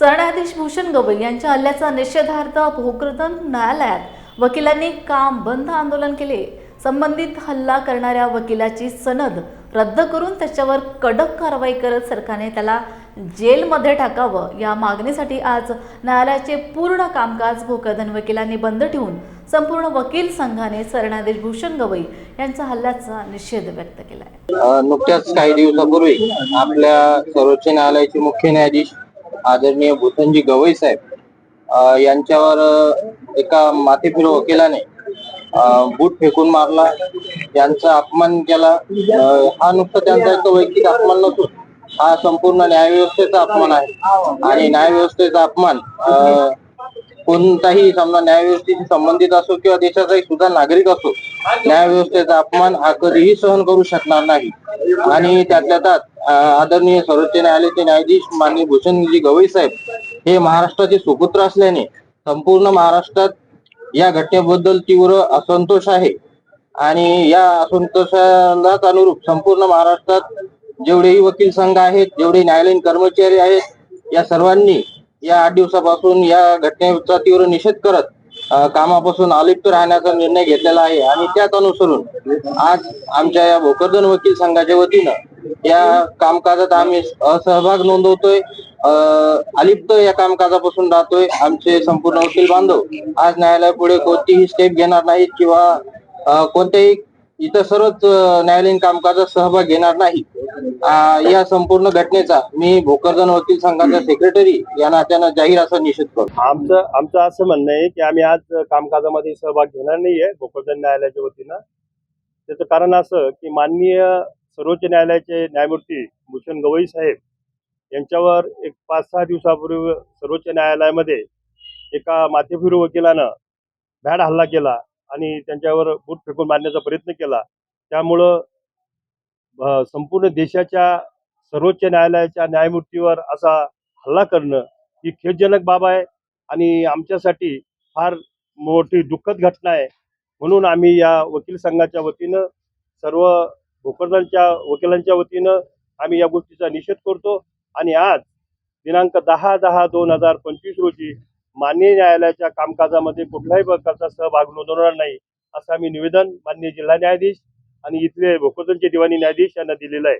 सरन्यायाधीश भूषण गवई यांच्या हल्ल्याचा निषेधार्थ भोकरदन न्यायालयात वकिलांनी काम बंद आंदोलन केले. संबंधित हल्ला करणाऱ्या वकिलाची सनद रद्द करून त्याच्यावर कडक कारवाई करत सरकारने त्याला जेलमध्ये टाकावं. या मागणीसाठी आज न्यायालयाचे पूर्ण कामकाज भोकरदन वकिलांनी बंद ठेवून संपूर्ण वकील संघाने सरन्यायाधीश भूषण गवई यांचा हल्ल्याचा निषेध व्यक्त केला आहे नुकत्याच काही दिवसापूर्वी आपल्या सर्वोच्च न्यायालयाचे मुख्य न्यायाधीश आदरणीय भूषणजी गवई साहेब यांच्यावर एका माथेफिर वकिलाने बूट फेकून मारला. यांचा अपमान केला. हा नुसता त्यांचा एक वैयक्तिक अपमान नसून हा संपूर्ण न्यायव्यवस्थेचा अपमान आहे. आणि न्यायव्यवस्थेचा अपमान कोणताही समजा न्यायव्यवस्थेशी संबंधित असो किंवा देशाचाही सुद्धा नागरिक असो न्यायव्यवस्थेचा अपमान हा कधीही सहन करू शकणार नाही. आणि त्यातल्या त्यात आदरणीय सर्वोच्च न्यायालयाचे न्यायाधीश माननीय भूषणजी गवई साहेब हे महाराष्ट्राचे सुपुत्र असल्याने संपूर्ण महाराष्ट्रात या घटनेबद्दल तीव्र असंतोष आहे. आणि या असंतोषालाच अनुरूप संपूर्ण महाराष्ट्रात जेवढेही वकील संघ आहेत जेवढे न्यायालयीन कर्मचारी आहेत या सर्वांनी या आठ दिवसापासून या घटनेचा तीव्र निषेध करत अ, कामापासून अलिप्त राहण्याचा निर्णय घेतलेला आहे. आणि त्याच अनुसरून आज आमच्या या भोकरदन वकील संघाच्या वतीनं या कामकाजात आम्ही असहभाग नोंदवतोय. अ, अलिप्त या कामकाजापासून राहतोय आमचे संपूर्ण वकील बांधव. आज न्यायालयापुढे कोणतीही स्टेप घेणार नाहीत किंवा अ, कोणत्याही इतर सर्वच अ, न्यायालयीन कामकाजात सहभाग घेणार नाही या संपूर्ण घटनेचा मी भोकरदन वकील संघाचा सेक्रेटरी या नात्यानं जाहीर असा निषेध करतो आमचं आमचं असं म्हणणं आहे की आम्ही आज कामकाजामध्ये सहभाग घेणार नाहीये भोकरदन न्यायालयाच्या वतीनं. त्याचं कारण असं की माननीय सर्वोच्च न्यायालयाचे न्यायमूर्ती भूषण गवई साहेब यांच्यावर एक पाच सहा दिवसापूर्वी सर्वोच्च न्यायालयामध्ये एका माथेफिरू वकिलानं भॅड हल्ला केला आणि त्यांच्यावर बूट फेकून मारण्याचा प्रयत्न केला. त्यामुळं संपूर्ण देशाच्या सर्वोच्च न्यायालयाच्या न्यायमूर्तीवर असा हल्ला करणं ही खेदजनक बाब आहे आणि आमच्यासाठी फार मोठी दुःखद घटना आहे. म्हणून आम्ही या वकील संघाच्या वतीनं सर्व भोकरदांच्या वकिलांच्या वतीनं आम्ही या गोष्टीचा निषेध करतो आणि आज दिनांक दहा दहा दोन हजार पंचवीस रोजी माननीय न्यायालयाच्या कामकाजामध्ये कुठल्याही प्रकारचा सहभाग नोंदवणार नाही असं आम्ही निवेदन माननीय जिल्हा न्यायाधीश आणि इथले भोकरदनचे दिवाणी न्यायाधीश यांना दिलेलं आहे.